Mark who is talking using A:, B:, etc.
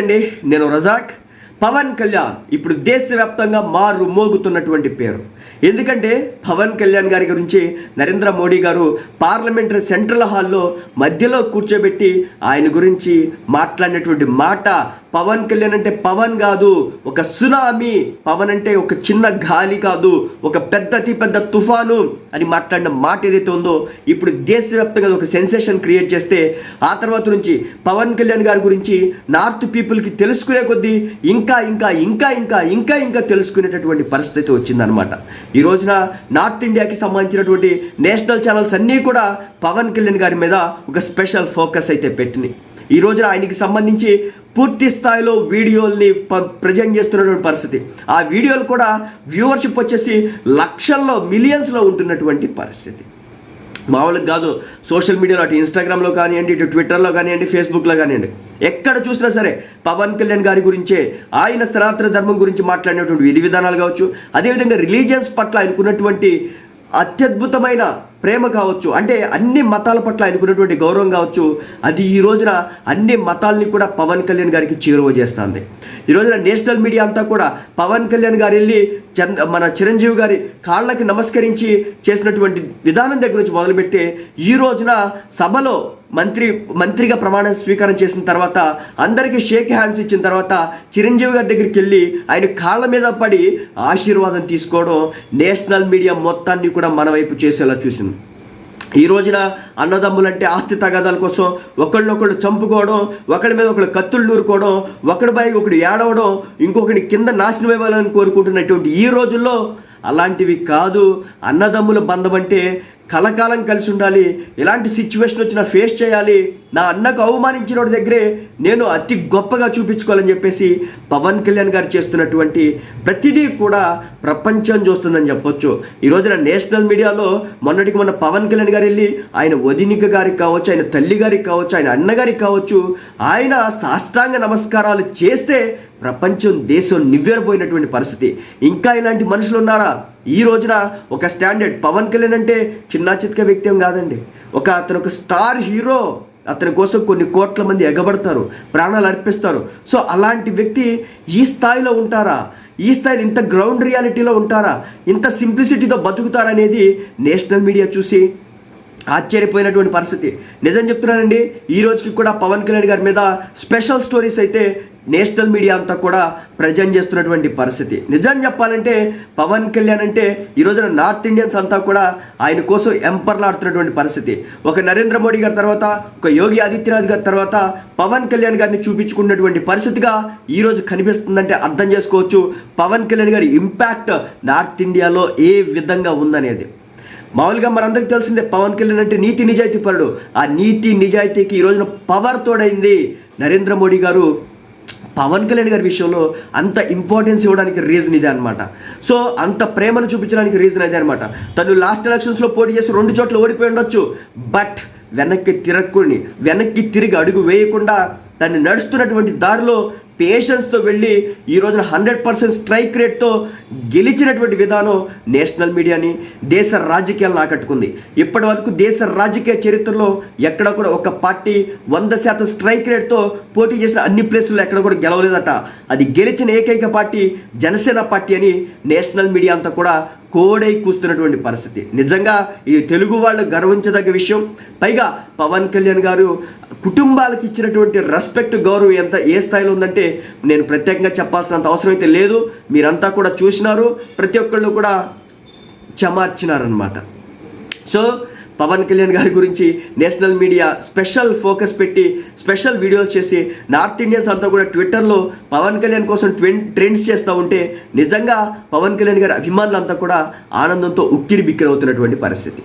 A: అండి నేను రజాక్. పవన్ కళ్యాణ్ ఇప్పుడు దేశవ్యాప్తంగా మారు మోగుతున్నటువంటి పేరు. ఎందుకంటే పవన్ కళ్యాణ్ గారి గురించి నరేంద్ర మోడీ గారు పార్లమెంటరీ సెంట్రల్ హాల్లో మధ్యలో కూర్చోబెట్టి ఆయన గురించి మాట్లాడినటువంటి మాట పవన్ కళ్యాణ్ అంటే పవన్ కాదు ఒక సునామీ. పవన్ అంటే ఒక చిన్న గాలి కాదు ఒక పెద్ద అతి పెద్ద తుఫాను అని మాట్లాడిన మాట ఏదైతే ఉందో ఇప్పుడు దేశవ్యాప్తంగా ఒక సెన్సేషన్ క్రియేట్ చేస్తే ఆ తర్వాత నుంచి పవన్ కళ్యాణ్ గారి గురించి నార్త్ పీపుల్కి తెలుసుకునే కొద్దీ ఇంకా ఇంకా ఇంకా ఇంకా ఇంకా ఇంకా తెలుసుకునేటటువంటి పరిస్థితి వచ్చిందనమాట ఈ రోజున నార్త్ ఇండియాకి సంబంధించినటువంటి నేషనల్ ఛానల్స్ అన్నీ కూడా పవన్ కళ్యాణ్ గారి మీద ఒక స్పెషల్ ఫోకస్ అయితే పెట్టినాయి. ఈ రోజున ఆయనకి సంబంధించి పూర్తి స్థాయిలో వీడియోల్ని ప ప్రజెంట్ చేస్తున్నటువంటి పరిస్థితి. ఆ వీడియోలు కూడా వ్యూవర్షిప్ వచ్చేసి లక్షల్లో మిలియన్స్లో ఉంటున్నటువంటి పరిస్థితి. మామూలుగా కాదు సోషల్ మీడియాలో అటు ఇన్స్టాగ్రామ్లో కానివ్వండి ఇటు ట్విట్టర్లో కానివ్వండి ఫేస్బుక్లో కానివ్వండి. ఎక్కడ చూసినా సరే పవన్ కళ్యాణ్ గారి గురించే ఆయన సనాతన ధర్మం గురించి మాట్లాడినటువంటి విధి విధానాలు కావచ్చు అదేవిధంగా రిలీజియన్స్ పట్ల ఆయనకున్నటువంటి అత్యద్భుతమైన ప్రేమ కావచ్చు అంటే అన్ని మతాల పట్ల ఆయనకున్నటువంటి గౌరవం కావచ్చు అది ఈ రోజున అన్ని మతాల్ని కూడా పవన్ కళ్యాణ్ గారికి చేరువ చేస్తుంది. ఈ రోజున నేషనల్ మీడియా అంతా కూడా పవన్ కళ్యాణ్ గారు వెళ్ళి చంద్ మన చిరంజీవి గారి కాళ్ళకి నమస్కరించి చేసినటువంటి విధానం దగ్గర నుంచి మొదలుపెట్టి ఈ రోజున సభలో మంత్రి మంత్రిగా ప్రమాణ స్వీకారం చేసిన తర్వాత అందరికీ షేక్ హ్యాండ్స్ ఇచ్చిన తర్వాత చిరంజీవి గారి దగ్గరికి వెళ్ళి ఆయన కాళ్ళ మీద పడి ఆశీర్వాదం తీసుకోవడం నేషనల్ మీడియా మొత్తాన్ని కూడా మన వైపు చేసేలా చూసింది. ఈ రోజున అన్నదమ్ములంటే ఆస్తి తగాదాల కోసం ఒకళ్ళనొకళ్ళు చంపుకోవడం ఒకళ్ళ మీద ఒకళ్ళు కత్తులు నూరుకోవడం ఒకడిపై ఒకడు ఏడవడం ఇంకొకటి కింద నాశనం ఇవ్వాలని కోరుకుంటున్నటువంటి ఈ రోజుల్లో అలాంటివి కాదు. అన్నదమ్ముల బంధం అంటే కలకాలం కలిసి ఉండాలి. ఎలాంటి సిచ్యువేషన్ వచ్చినా ఫేస్ చేయాలి. నా అన్నకు అవమానించిన దగ్గరే నేను అతి గొప్పగా చూపించుకోవాలని చెప్పేసి పవన్ కళ్యాణ్ గారు చేస్తున్నటువంటి ప్రతిదీ కూడా ప్రపంచం చూస్తుందని చెప్పొచ్చు. ఈ రోజున నేషనల్ మీడియాలో మొన్నటికి మొన్న పవన్ కళ్యాణ్ గారు వెళ్ళి ఆయన వదినిక గారికి కావచ్చు ఆయన తల్లి గారికి కావచ్చు ఆయన అన్నగారికి కావచ్చు ఆయన సాష్టాంగ నమస్కారాలు చేస్తే ప్రపంచం దేశం నివ్వెరపోయినటువంటి పరిస్థితి. ఇంకా ఇలాంటి మనుషులు ఉన్నారా? ఈ రోజున ఒక స్టాండర్డ్ పవన్ కళ్యాణ్ అంటే చిన్న చిత్క వ్యక్తి ఏం కాదండి. ఒక అతను ఒక స్టార్ హీరో అతని కోసం కొన్ని కోట్ల మంది ఎగబడతారు ప్రాణాలు అర్పిస్తారు. సో అలాంటి వ్యక్తి ఈ స్థాయిలో ఉంటారా? ఈ స్థాయిలో ఇంత గ్రౌండ్ రియాలిటీలో ఉంటారా? ఇంత సింప్లిసిటీతో బతుకుతారనేది నేషనల్ మీడియా చూసి ఆశ్చర్యపోయినటువంటి పరిస్థితి. నిజం చెప్తున్నానండి ఈ రోజుకి కూడా పవన్ కళ్యాణ్ గారి మీద స్పెషల్ స్టోరీస్ అయితే నేషనల్ మీడియా అంతా కూడా ప్రజెంట్ చేస్తున్నటువంటి పరిస్థితి. నిజం చెప్పాలంటే పవన్ కళ్యాణ్ అంటే ఈ రోజున నార్త్ ఇండియన్స్ అంతా కూడా ఆయన కోసం ఎంపర్లాడుతున్నటువంటి పరిస్థితి. ఒక నరేంద్ర మోడీ గారి తర్వాత ఒక యోగి ఆదిత్యనాథ్ గారి తర్వాత పవన్ కళ్యాణ్ గారిని చూపించుకున్నటువంటి పరిస్థితిగా ఈ రోజు కనిపిస్తుందంటే అర్థం చేసుకోవచ్చు. పవన్ కళ్యాణ్ గారి ఇంపాక్ట్ నార్త్ ఇండియాలో ఏ విధంగా ఉందనేది. మామూలుగా మనందరికీ తెలిసిందే పవన్ కళ్యాణ్ అంటే నీతి నిజాయితీ పరుడు. ఆ నీతి నిజాయితీకి ఈ రోజున పవర్ తోడైంది నరేంద్ర మోడీ గారు పవన్ కళ్యాణ్ గారి విషయంలో అంత ఇంపార్టెన్స్ ఇవ్వడానికి రీజన్ ఇదే అనమాట సో అంత ప్రేమను చూపించడానికి రీజన్ అదే అనమాట తను లాస్ట్ ఎలక్షన్స్లో పోటీ చేసి రెండు చోట్ల ఓడిపోయి ఉండొచ్చు. బట్ వెనక్కి తిరగకుండా వెనక్కి తిరిగి అడుగు వేయకుండా తను నడుస్తున్నటువంటి దారిలో పేషెన్స్తో వెళ్ళి ఈ రోజున హండ్రెడ్ పర్సెంట్ స్ట్రైక్ రేట్తో గెలిచినటువంటి విధానం నేషనల్ మీడియాని దేశ రాజకీయాలను ఆకట్టుకుంది ఇప్పటి వరకు దేశ రాజకీయ చరిత్రలో ఎక్కడ కూడా ఒక పార్టీ వంద శాతం స్ట్రైక్ రేట్తో పోటీ చేసిన అన్ని ప్లేసుల్లో ఎక్కడ కూడా గెలవలేదట. అది గెలిచిన ఏకైక పార్టీ జనసేన పార్టీ అని నేషనల్ మీడియా అంతా కూడా కోడై కూస్తున్నటువంటి పరిస్థితి. నిజంగా ఇది తెలుగు వాళ్ళు గర్వించదగ్గ విషయం. పైగా పవన్ కళ్యాణ్ గారు కుటుంబాలకు ఇచ్చినటువంటి రెస్పెక్ట్ గౌరవం ఎంత ఏ స్థాయిలో ఉందంటే నేను ప్రత్యేకంగా చెప్పాల్సినంత అవసరం అయితే లేదు. మీరంతా కూడా చూసినారు. ప్రతి ఒక్కళ్ళు కూడా చెమార్చినారనమాట సో పవన్ కళ్యాణ్ గారి గురించి నేషనల్ మీడియా స్పెషల్ ఫోకస్ పెట్టి స్పెషల్ వీడియోస్ చేసి నార్త్ ఇండియన్స్ అంతా కూడా ట్విట్టర్లో పవన్ కళ్యాణ్ కోసం ట్వెన్ ట్రెండ్స్ చేస్తూ ఉంటే నిజంగా పవన్ కళ్యాణ్ గారి అభిమానులంతా కూడా ఆనందంతో ఉక్కిరి బిక్కిరవుతున్నటువంటి పరిస్థితి.